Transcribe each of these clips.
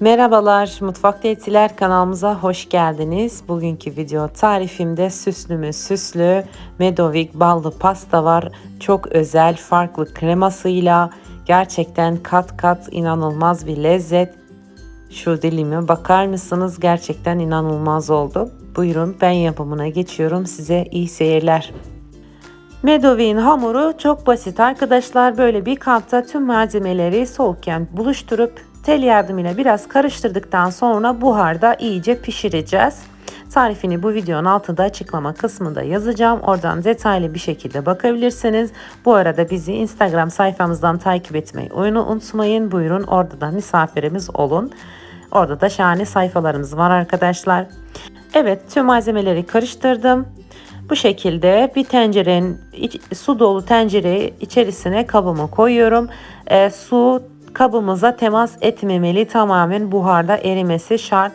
Merhabalar, Mutfak Diyetiler kanalımıza hoş geldiniz. Bugünkü video tarifimde süslü mü süslü Medovik ballı pasta var. Çok özel, farklı kremasıyla gerçekten kat kat inanılmaz bir lezzet. Şu dilime bakar mısınız? Gerçekten inanılmaz oldu. Buyurun ben yapımına geçiyorum. Size iyi seyirler. Medovik'in hamuru çok basit arkadaşlar. Böyle bir kapta tüm malzemeleri soğukken buluşturup tel yardımıyla biraz karıştırdıktan sonra buharda iyice pişireceğiz. Tarifini bu videonun altında açıklama kısmında yazacağım. Oradan detaylı bir şekilde bakabilirsiniz. Bu arada bizi Instagram sayfamızdan takip etmeyi unutmayın. Buyurun orada da misafirimiz olun. Orada da şahane sayfalarımız var arkadaşlar. Evet tüm malzemeleri karıştırdım. Bu şekilde bir tencerenin su dolu tencereyi içerisine kabımı koyuyorum. E, su kabımıza temas etmemeli tamamen buharda erimesi şart.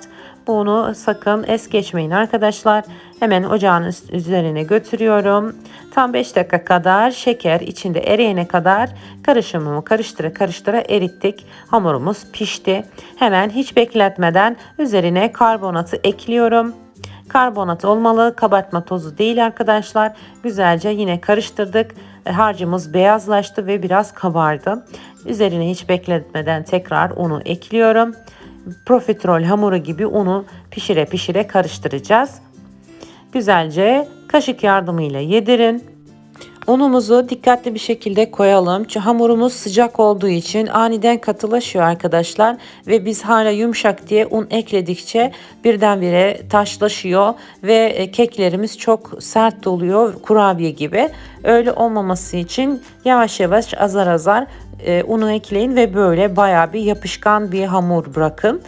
Bunu sakın es geçmeyin arkadaşlar. Hemen ocağın üzerine götürüyorum. Tam 5 dakika kadar şeker içinde eriyene kadar karışımımı karıştıra karıştıra erittik. Hamurumuz pişti. Hemen hiç bekletmeden üzerine karbonatı ekliyorum. Karbonat olmalı, kabartma tozu değil arkadaşlar. Güzelce yine karıştırdık. E, harcımız beyazlaştı ve biraz kabardı. Üzerine hiç bekletmeden tekrar unu ekliyorum. Profiterol hamuru gibi unu pişire pişire karıştıracağız. Güzelce kaşık yardımıyla yedirin. Unumuzu dikkatli bir şekilde koyalım. Çünkü hamurumuz sıcak olduğu için aniden katılaşıyor arkadaşlar. Ve biz hala yumuşak diye un ekledikçe birdenbire taşlaşıyor. Ve e, keklerimiz çok sert oluyor kurabiye gibi. Öyle olmaması için yavaş yavaş azar azar e, unu ekleyin ve böyle baya bir yapışkan bir hamur bırakın.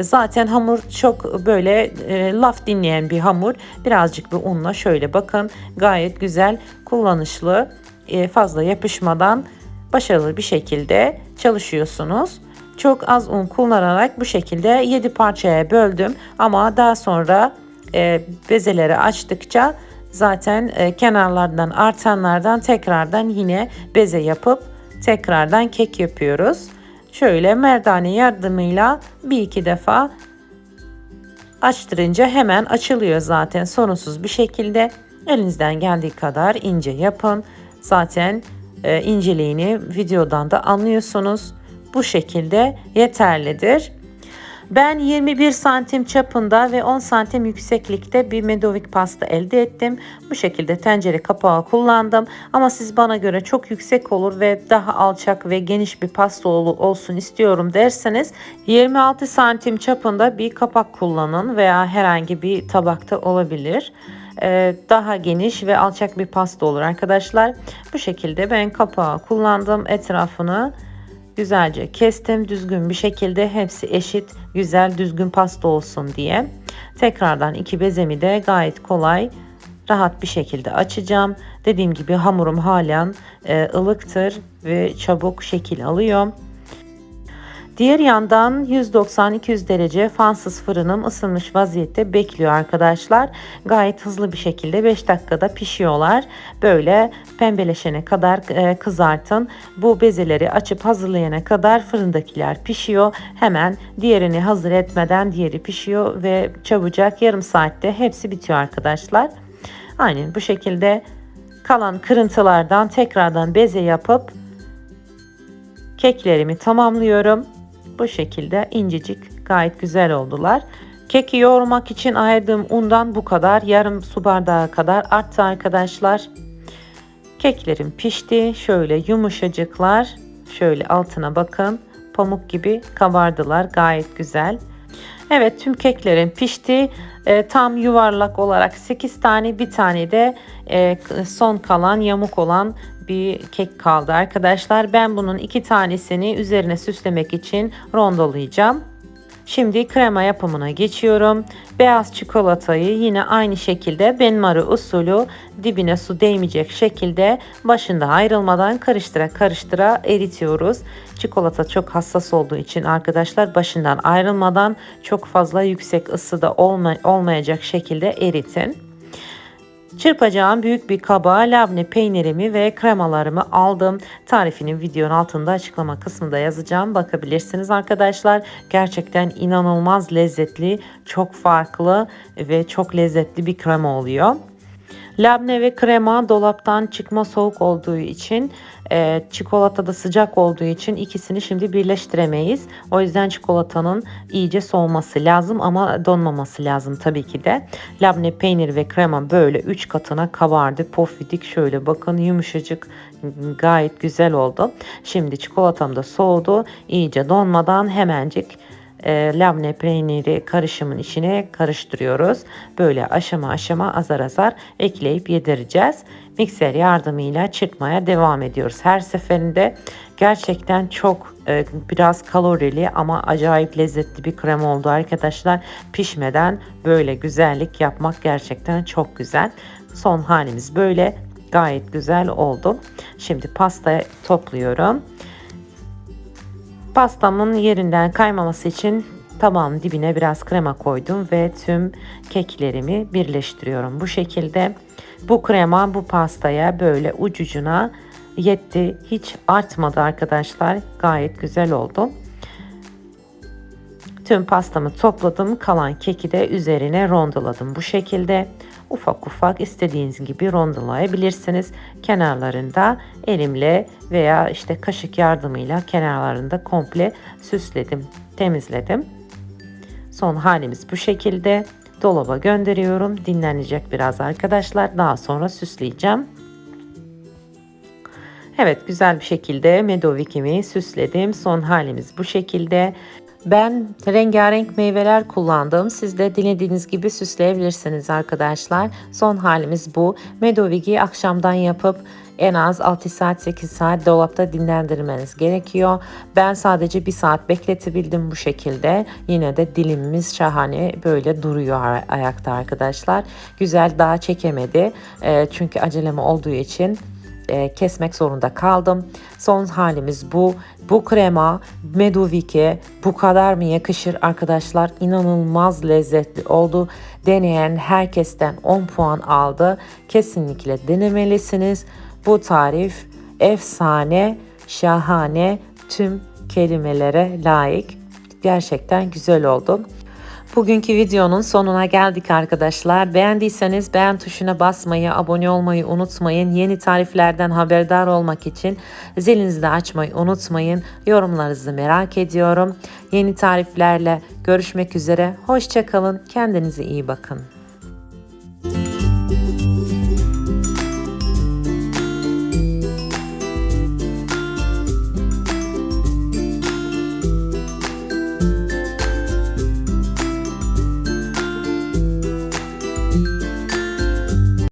Zaten hamur çok böyle e, laf dinleyen bir hamur. Birazcık bir unla şöyle bakın gayet güzel kullanışlı e, fazla yapışmadan başarılı bir şekilde çalışıyorsunuz. Çok az un kullanarak bu şekilde 7 parçaya böldüm ama daha sonra e, bezeleri açtıkça zaten e, kenarlardan artanlardan tekrardan yine beze yapıp tekrardan kek yapıyoruz. Şöyle merdane yardımıyla bir iki defa açtırınca hemen açılıyor zaten sorunsuz bir şekilde. Elinizden geldiği kadar ince yapın. Zaten e, inceliğini videodan da anlıyorsunuz. Bu şekilde yeterlidir. Ben 21 santim çapında ve 10 santim yükseklikte bir medovik pasta elde ettim. Bu şekilde tencere kapağı kullandım. Ama siz bana göre çok yüksek olur ve daha alçak ve geniş bir pasta olsun istiyorum derseniz 26 santim çapında bir kapak kullanın veya herhangi bir tabakta olabilir ee, daha geniş ve alçak bir pasta olur arkadaşlar. Bu şekilde ben kapağı kullandım. Etrafını güzelce kestim düzgün bir şekilde hepsi eşit güzel düzgün pasta olsun diye. Tekrardan iki bezemi de gayet kolay rahat bir şekilde açacağım. Dediğim gibi hamurum halen e, ılıktır ve çabuk şekil alıyor. Diğer yandan 190-200 derece fansız fırınım ısınmış vaziyette bekliyor arkadaşlar. Gayet hızlı bir şekilde 5 dakikada pişiyorlar. Böyle pembeleşene kadar e, kızartın. Bu bezeleri açıp hazırlayana kadar fırındakiler pişiyor. Hemen diğerini hazır etmeden diğeri pişiyor ve çabucak yarım saatte hepsi bitiyor arkadaşlar. Aynen bu şekilde kalan kırıntılardan tekrardan beze yapıp keklerimi tamamlıyorum. Bu şekilde incecik gayet güzel oldular. Keki yoğurmak için ayırdığım undan bu kadar. Yarım su bardağı kadar arttı arkadaşlar. Keklerim pişti. Şöyle yumuşacıklar. Şöyle altına bakın. Pamuk gibi kabardılar. Gayet güzel. Evet tüm keklerim pişti. E, tam yuvarlak olarak 8 tane bir tane de e, son kalan yamuk olan bir kek kaldı arkadaşlar. Ben bunun iki tanesini üzerine süslemek için rondolayacağım. Şimdi krema yapımına geçiyorum. Beyaz çikolatayı yine aynı şekilde benmari usulü dibine su değmeyecek şekilde başında ayrılmadan karıştıra karıştıra eritiyoruz. Çikolata çok hassas olduğu için arkadaşlar başından ayrılmadan çok fazla yüksek ısıda olma, olmayacak şekilde eritin. Çırpacağım büyük bir kaba labne peynirimi ve kremalarımı aldım. Tarifinin videonun altında açıklama kısmında yazacağım. Bakabilirsiniz arkadaşlar. Gerçekten inanılmaz lezzetli, çok farklı ve çok lezzetli bir krema oluyor. Labne ve krema dolaptan çıkma soğuk olduğu için e, çikolata da sıcak olduğu için ikisini şimdi birleştiremeyiz. O yüzden çikolatanın iyice soğuması lazım ama donmaması lazım tabii ki de. Labne peynir ve krema böyle 3 katına kabardı. Pofidik şöyle bakın yumuşacık gayet güzel oldu. Şimdi çikolatam da soğudu. İyice donmadan hemencik e, labne peyniri karışımın içine karıştırıyoruz. Böyle aşama aşama azar azar ekleyip yedireceğiz. Mikser yardımıyla çırpmaya devam ediyoruz. Her seferinde gerçekten çok e, biraz kalorili ama acayip lezzetli bir krema oldu arkadaşlar. Pişmeden böyle güzellik yapmak gerçekten çok güzel. Son halimiz böyle gayet güzel oldu. Şimdi pastayı topluyorum. Pastamın yerinden kaymaması için tabağın dibine biraz krema koydum ve tüm keklerimi birleştiriyorum. Bu şekilde bu krema bu pastaya böyle ucucuna yetti. Hiç artmadı arkadaşlar. Gayet güzel oldu. Tüm pastamı topladım. Kalan keki de üzerine rondoladım. Bu şekilde ufak ufak istediğiniz gibi rondolayabilirsiniz. Kenarlarında elimle veya işte kaşık yardımıyla kenarlarında komple süsledim, temizledim. Son halimiz bu şekilde. Dolaba gönderiyorum. Dinlenecek biraz arkadaşlar. Daha sonra süsleyeceğim. Evet güzel bir şekilde medovikimi süsledim. Son halimiz bu şekilde. Ben rengarenk meyveler kullandım. Siz de dilediğiniz gibi süsleyebilirsiniz arkadaşlar. Son halimiz bu. Medovigi akşamdan yapıp en az 6 saat 8 saat dolapta dinlendirmeniz gerekiyor. Ben sadece 1 saat bekletebildim bu şekilde. Yine de dilimimiz şahane böyle duruyor ayakta arkadaşlar. Güzel daha çekemedi. E, çünkü aceleme olduğu için e, kesmek zorunda kaldım. Son halimiz bu. Bu krema Medovike bu kadar mı yakışır arkadaşlar? İnanılmaz lezzetli oldu. Deneyen herkesten 10 puan aldı. Kesinlikle denemelisiniz. Bu tarif efsane, şahane, tüm kelimelere layık. Gerçekten güzel oldu. Bugünkü videonun sonuna geldik arkadaşlar. Beğendiyseniz beğen tuşuna basmayı, abone olmayı unutmayın. Yeni tariflerden haberdar olmak için zilinizi de açmayı unutmayın. Yorumlarınızı merak ediyorum. Yeni tariflerle görüşmek üzere. Hoşçakalın. Kendinize iyi bakın.